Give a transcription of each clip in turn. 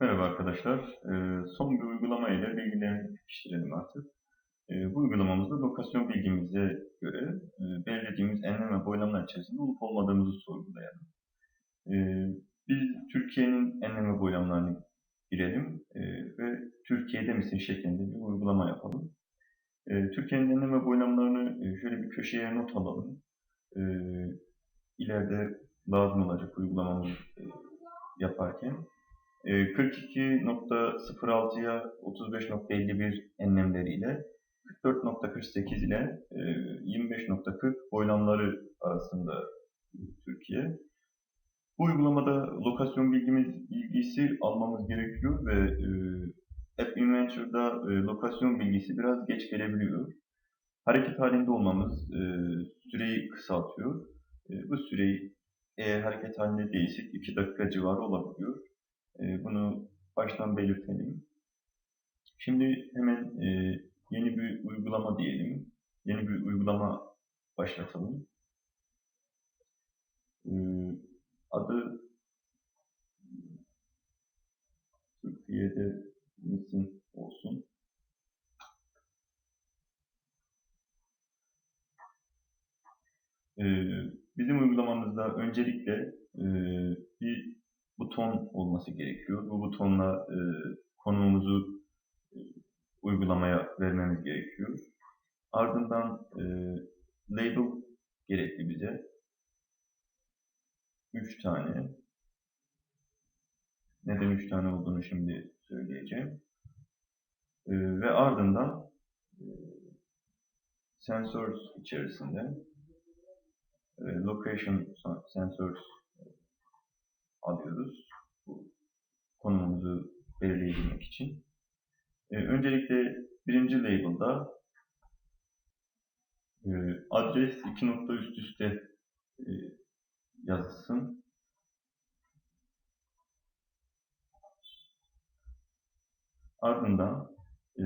Merhaba arkadaşlar. Ee, son bir uygulama ile bilgilerimizi pekiştirelim artık. Ee, bu uygulamamızda lokasyon bilgimize göre e, belirlediğimiz enlem ve boylamlar içerisinde olup olmadığımızı sorgulayalım. Ee, biz Türkiye'nin enlem ve boylamlarını girelim e, ve Türkiye'de misin şeklinde bir uygulama yapalım. Türkiye'nin enlem ve boylamlarını e, şöyle bir köşeye not alalım. İleride lazım olacak uygulamamızı e, yaparken. E, 42.06'ya 35.51 enlemleriyle 44.48 ile e, 25.40 boylamları arasında Türkiye. Bu uygulamada lokasyon bilgimiz bilgisi almamız gerekiyor ve e, App Inventory'da e, lokasyon bilgisi biraz geç gelebiliyor. Hareket halinde olmamız e, süreyi kısaltıyor. E, bu süreyi eğer hareket halinde değilsek 2 dakika civarı olabiliyor. E, bunu baştan belirtelim. Şimdi hemen e, yeni bir uygulama diyelim. Yeni bir uygulama başlatalım. E, adı Türkiye'de misin olsun. E, bizim uygulamamızda öncelikle e, bir buton olması gerekiyor. Bu butonla e, konumumuzu e, uygulamaya vermemiz gerekiyor. Ardından e, label gerekli bize. 3 tane. Neden 3 tane olduğunu şimdi söyleyeceğim. E, ve ardından e, sensors içerisinde e, location sensors alıyoruz. Bu konumumuzu belirleyebilmek için. Ee, öncelikle birinci label'da e, adres iki nokta üst üste e, yazılsın. Ardından e,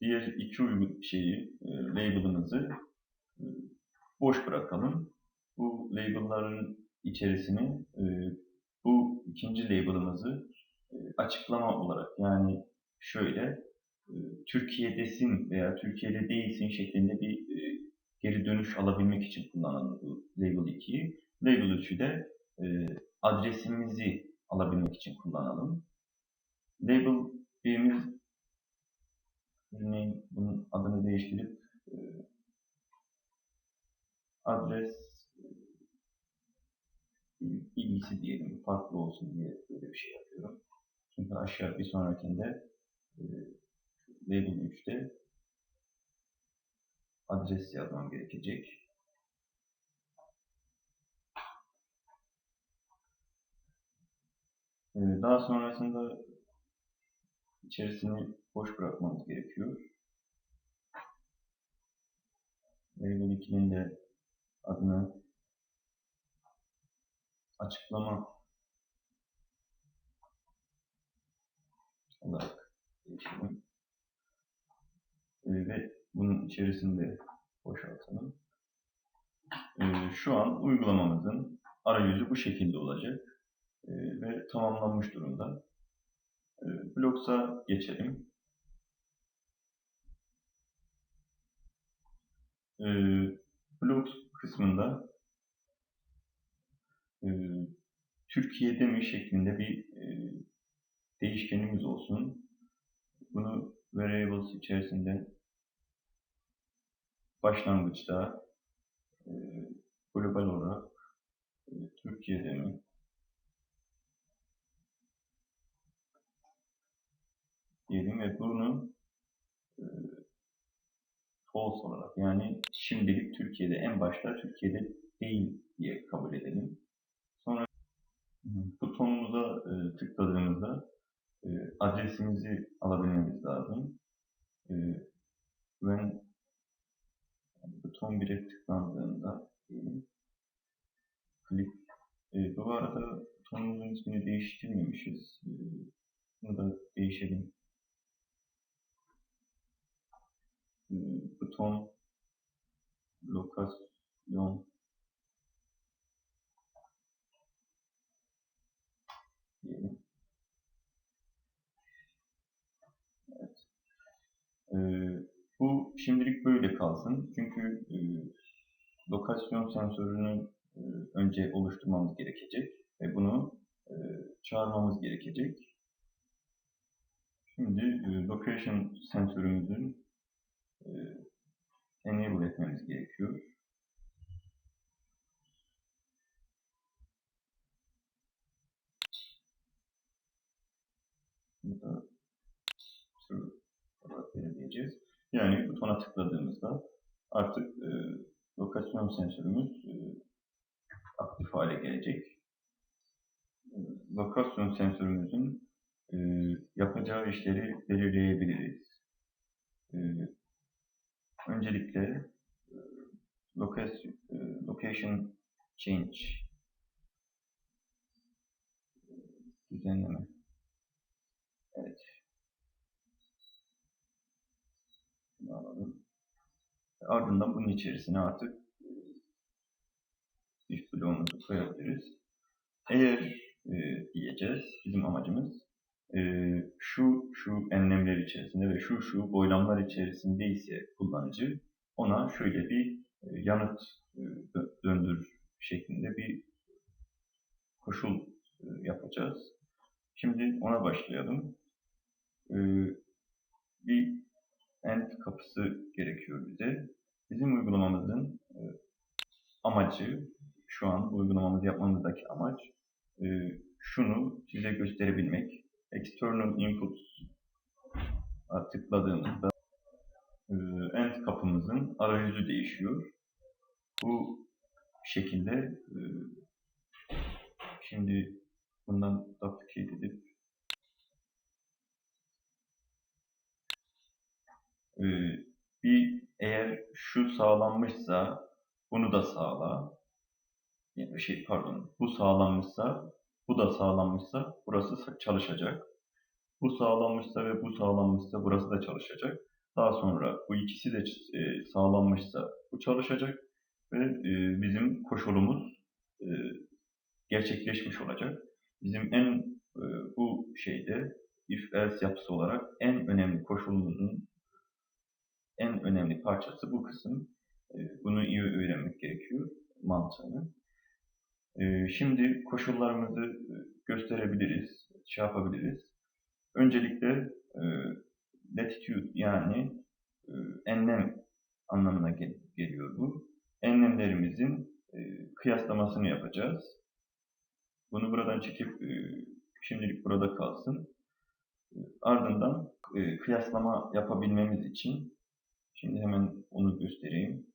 diğer iki uygun şeyi, e, label'ımızı boş bırakalım. Bu label'ların içerisine e, bu ikinci label'ımızı e, açıklama olarak yani şöyle e, Türkiye'desin veya Türkiye'de değilsin şeklinde bir e, geri dönüş alabilmek için kullanalım bu label 2'yi. Label 3'ü de adresimizi alabilmek için kullanalım. Label 1'imiz örneğin bunun adını değiştirip adres bilgisi diyelim farklı olsun diye böyle bir şey yapıyorum. Çünkü aşağı bir sonrakinde e, label 3'te adres yazmam gerekecek. E, daha sonrasında içerisini boş bırakmamız gerekiyor. Label 2'nin de adını açıklama olarak değiştirelim. Ee, ve bunun içerisinde boşaltalım. Ee, şu an uygulamamızın arayüzü bu şekilde olacak ee, ve tamamlanmış durumda. Ee, Blocks'a geçelim. Ee, Blocks kısmında e, Türkiye'de mi şeklinde bir e, değişkenimiz olsun. Bunu variables içerisinde başlangıçta e, global olarak e, Türkiye'de mi diyelim ve bunu e, false olarak yani şimdilik Türkiye'de en başta Türkiye'de değil diye kabul edelim. Butonumuza e, tıkladığımızda e, adresimizi alabilmemiz lazım. E, when buton 1'e tıklandığında diyelim, click e, bu arada butonumuzun ismini değiştirmemişiz. E, bunu da değişelim. E, buton lokasyon diyelim. Ee, bu şimdilik böyle kalsın. Çünkü e, lokasyon sensörünü e, önce oluşturmamız gerekecek ve bunu e, çağırmamız gerekecek. Şimdi e, location sensörümüzün e, enable etmemiz gerekiyor. Burada true olarak belirleyeceğiz. Yani butona tıkladığımızda artık e, lokasyon sensörümüz e, aktif hale gelecek. E, lokasyon sensörümüzün e, yapacağı işleri belirleyebiliriz. E, öncelikle e, location, e, location change e, düzenleme. Evet. Bunu alalım. Ardından bunun içerisine artık e, if bloğumuzu koyabiliriz. Eğer e, diyeceğiz, bizim amacımız e, şu şu enlemler içerisinde ve şu şu boylamlar içerisinde ise kullanıcı ona şöyle bir e, yanıt e, dö- döndür şeklinde bir koşul e, yapacağız. Şimdi ona başlayalım. E, bir end kapısı gerekiyor bize. Bizim uygulamamızın e, amacı, şu an uygulamamızı yapmamızdaki amaç e, şunu size gösterebilmek. External input tıkladığımızda e, end kapımızın arayüzü değişiyor. Bu şekilde e, şimdi bundan duplicate edip bir eğer şu sağlanmışsa bunu da sağla. Yani şey pardon bu sağlanmışsa bu da sağlanmışsa burası çalışacak. Bu sağlanmışsa ve bu sağlanmışsa burası da çalışacak. Daha sonra bu ikisi de e, sağlanmışsa bu çalışacak ve e, bizim koşulumuz e, gerçekleşmiş olacak. Bizim en bu şeyde if else yapısı olarak en önemli koşulumuzun en önemli parçası bu kısım. E, Bunu iyi öğrenmek gerekiyor mantığını. E, Şimdi koşullarımızı e, gösterebiliriz, şey yapabiliriz. Öncelikle e, latitude yani e, enlem anlamına gel- geliyor bu. Enlemlerimizin kıyaslamasını yapacağız. Bunu buradan çekip şimdilik burada kalsın. Ardından kıyaslama yapabilmemiz için şimdi hemen onu göstereyim.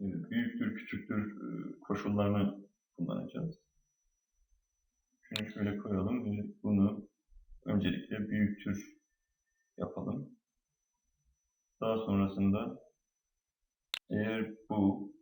E, Büyüktür, küçüktür e, koşullarını kullanacağız. Şunu şöyle koyalım ve bunu öncelikle büyüktür yapalım. Daha sonrasında eğer bu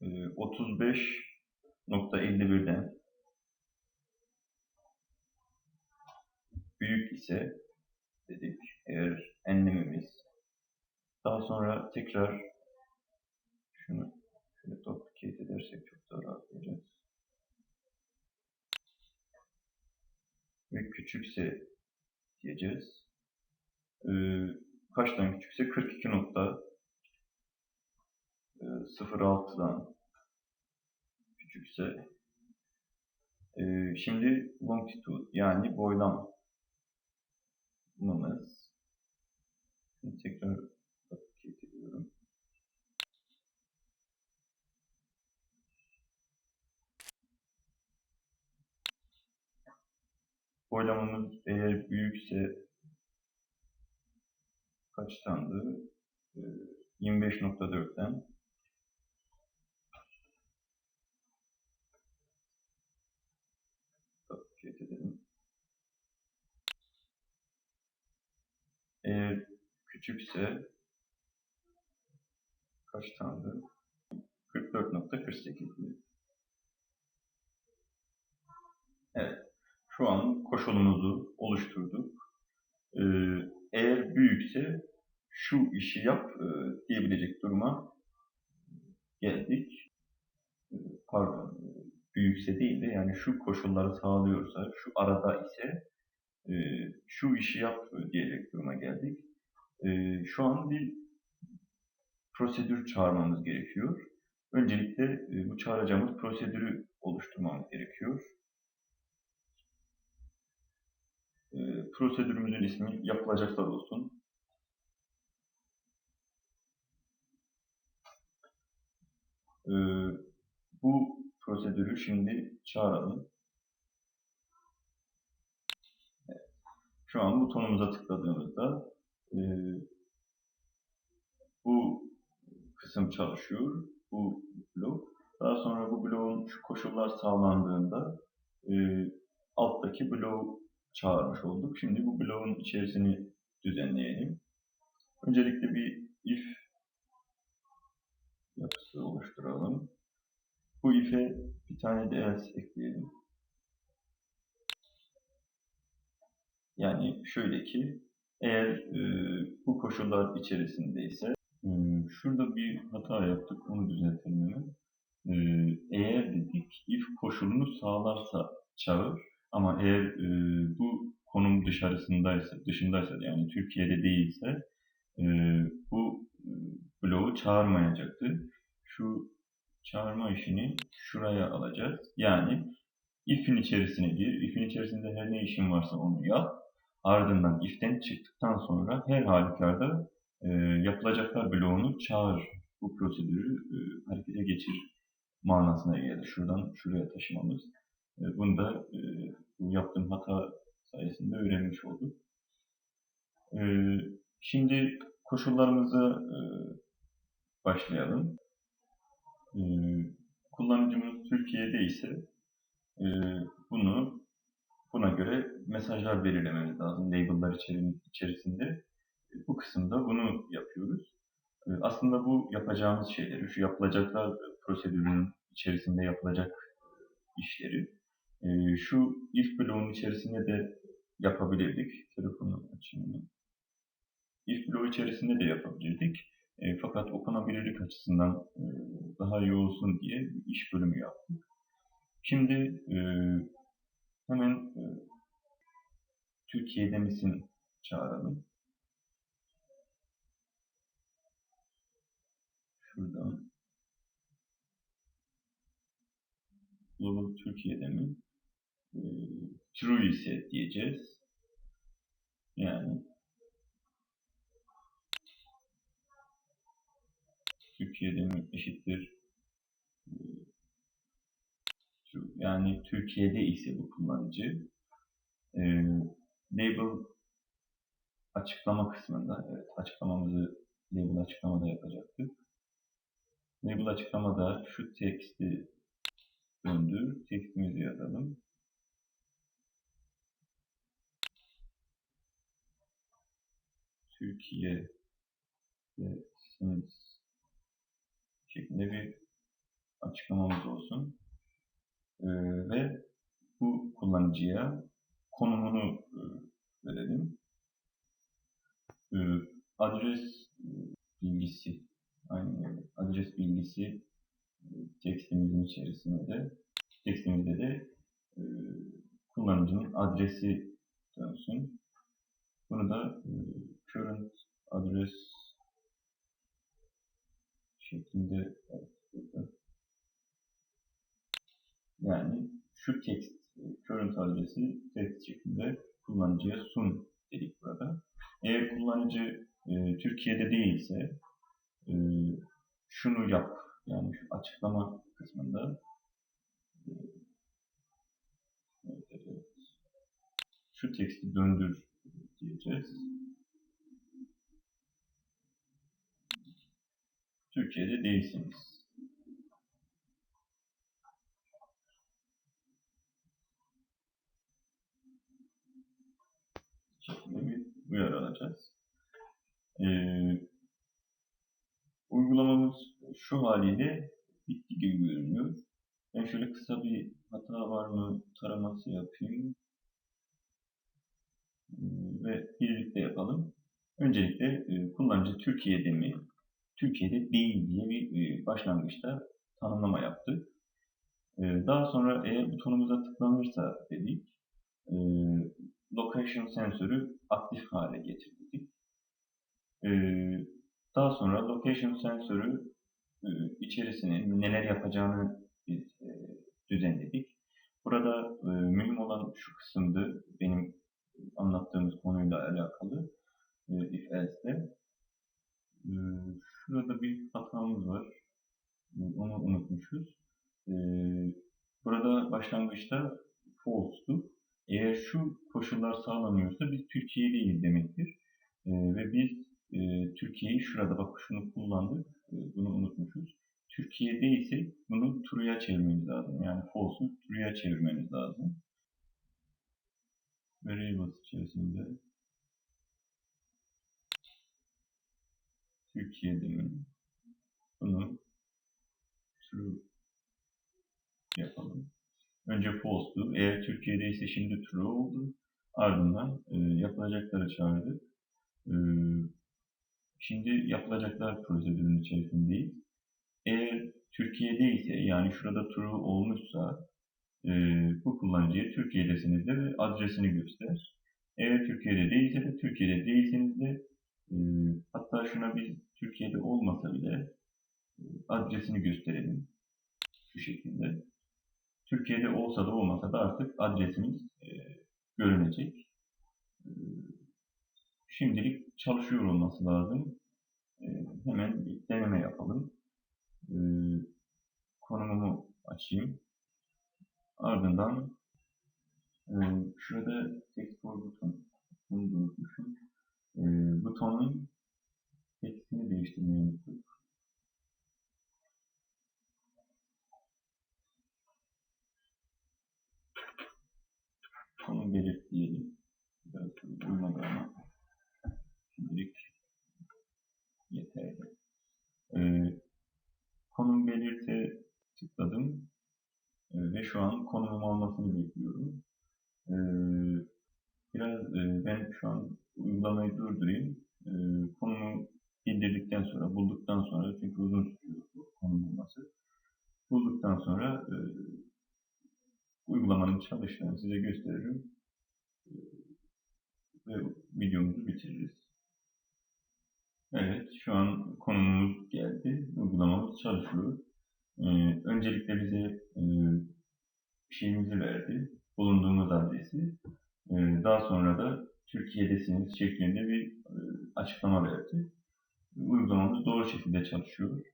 e, 35.51'den büyük ise dedik eğer enlemimiz daha sonra tekrar şunu şöyle duplicate edersek çok daha rahatlayacağız. Ve küçükse diyeceğiz. Ee, kaçtan küçükse 42.06'dan küçükse ee, şimdi longitude yani boylamamız Şimdi tekrar duplicate ediyorum. Boylamamız eğer büyükse kaçtandı? Ee, 25.4'ten duplicate edelim. Eğer küçükse kaçtandı? 44.48. Evet. Şu an koşulumuzu oluşturduk. Ee, eğer büyükse şu işi yap e, diyebilecek duruma geldik. Ee, Pardon. Büyükse değil de yani şu koşulları sağlıyorsa, şu arada ise e, şu işi yap diyecek duruma geldik. E, şu an bir prosedür çağırmamız gerekiyor. Öncelikle e, bu çağıracağımız prosedürü oluşturmamız gerekiyor. E, prosedürümüzün ismi yapılacaklar olsun. E, bu prosedürü şimdi çağıralım. Şu an butonumuza tıkladığımızda e, bu kısım çalışıyor. Bu blok. Daha sonra bu bloğun şu koşullar sağlandığında e, alttaki bloğu çağırmış olduk. Şimdi bu bloğun içerisini düzenleyelim. Öncelikle bir if yapısı oluşturalım. Bu if'e bir tane de else ekleyelim. Yani şöyle ki eğer e, bu koşullar içerisindeyse Hmm, Şurada bir hata yaptık, onu düzeltelim. Ee, eğer dedik if koşulunu sağlarsa çağır ama eğer e, bu konum dışarısındaysa, dışındaysa yani Türkiye'de değilse e, bu e, bloğu çağırmayacaktır. Şu çağırma işini şuraya alacağız. Yani if'in içerisine gir, if'in içerisinde her ne işin varsa onu yap. Ardından if'ten çıktıktan sonra her halükarda e, yapılacaklar bloğunu çağır, bu prosedürü e, harekete geçir manasına gelir. Şuradan şuraya taşımamız. E, bunu da e, bu yaptığım hata sayesinde öğrenmiş olduk. E, şimdi koşullarımıza e, başlayalım. E, kullanıcımız Türkiye'de ise e, bunu buna göre mesajlar belirlememiz lazım label'lar içerisinde bu kısımda bunu yapıyoruz. Ee, aslında bu yapacağımız şeyleri, şu yapılacaklar prosedürünün içerisinde yapılacak işleri, e, şu if bloğunun içerisinde de yapabilirdik. Telefonu açayım. If bloğu içerisinde de yapabilirdik. E, fakat okunabilirlik açısından e, daha iyi olsun diye bir iş bölümü yaptık. Şimdi hemen Türkiye'de misin çağıralım. Şuradan. Global Türkiye'de mi? E, true ise diyeceğiz. Yani Türkiye'de mi eşittir e, true. Yani Türkiye'de ise bu kullanıcı e, label açıklama kısmında evet açıklamamızı label açıklamada yapacaktık. Label açıklamada şu teksti döndür. Tekstimizi yazalım. Türkiye ve Sims şeklinde bir açıklamamız olsun. Ee, ve bu kullanıcıya konumunu e, verelim. Ee, adres e, bilgisi Aynen öyle. Adres bilgisi e, tekstimizin içerisinde de tekstimizde de e, kullanıcının adresi dönsün. Bunu da e, current adres şeklinde yani şu text current adresi text şeklinde kullanıcıya sun dedik burada. Eğer kullanıcı e, Türkiye'de değilse e, şunu yap yani şu açıklama kısmında e, evet, şu teksti döndür diyeceğiz. Türkiye'de değilsiniz. şeklinde bir uyarı alacağız. Ee, uygulamamız şu haliyle bitti gibi görünüyor. Ben şöyle kısa bir hata var mı taraması yapayım. Hmm, ve birlikte yapalım. Öncelikle e, kullanıcı Türkiye'de mi, Türkiye'de değil diye bir e, başlangıçta tanımlama yaptık. E, daha sonra eğer butonumuza tıklanırsa dedik, e, location sensörü aktif hale getirdik. Daha sonra location sensörü içerisine neler yapacağını biz düzenledik. Burada mühim olan şu kısımdı benim anlattığımız konuyla alakalı if else'de. Şurada bir hatamız var. Onu unutmuşuz. E, burada başlangıçta false'tu. Eğer şu koşullar sağlanıyorsa biz Türkiye'deyiz demektir. E, ve biz e, Türkiye'yi şurada bak şunu kullandık. E, bunu unutmuşuz. Türkiye'de ise bunu true'ya çevirmemiz lazım. Yani false'u true'ya çevirmemiz lazım. Variables içerisinde Türkiye'de mi? Bunu true yapalım. Önce false'tu. Eğer Türkiye'de ise şimdi true oldu. Ardından e, yapılacakları çağırdık. E, şimdi yapılacaklar prosedürün içerisindeyiz. Eğer Türkiye'de ise yani şurada true olmuşsa e, bu kullanıcıya Türkiye'desiniz de ve adresini göster. Eğer Türkiye'de değilse de Türkiye'de değilseniz de e, hatta şuna biz Türkiye'de olmasa bile e, adresini gösterelim. Şu şekilde. Türkiye'de olsa da olmasa da artık adresimiz e, görünecek. E, şimdilik çalışıyor olması lazım. E, hemen bir deneme yapalım. Konumumu açayım. Ardından e, şurada export buton bunu unutmuşum. E, butonun tekstini değiştirmeyi unuttuk. Konum belirt diyelim. Biraz uymadı ama şimdilik yeterli. E, konum belirte tıkladım. E, ve şu an konumum olmasını bekliyorum. E, biraz e, ben şu an uygulamayı durdurayım. E, konumu bildirdikten sonra, bulduktan sonra çünkü uzun sürüyor bu konum bulması. Bulduktan sonra e, uygulamanın çalıştığını size gösteririm. E, ve videomuzu bitiririz. Evet, şu an konumumuz geldi. Uygulamamız çalışıyor. Ee, öncelikle bize e, şeyimizi verdi, bulunduğumuz adresi. Ee, daha sonra da Türkiye'desiniz şeklinde bir e, açıklama verdi. Uygulamamız doğru şekilde çalışıyor.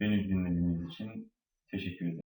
Beni dinlediğiniz için teşekkür ederim.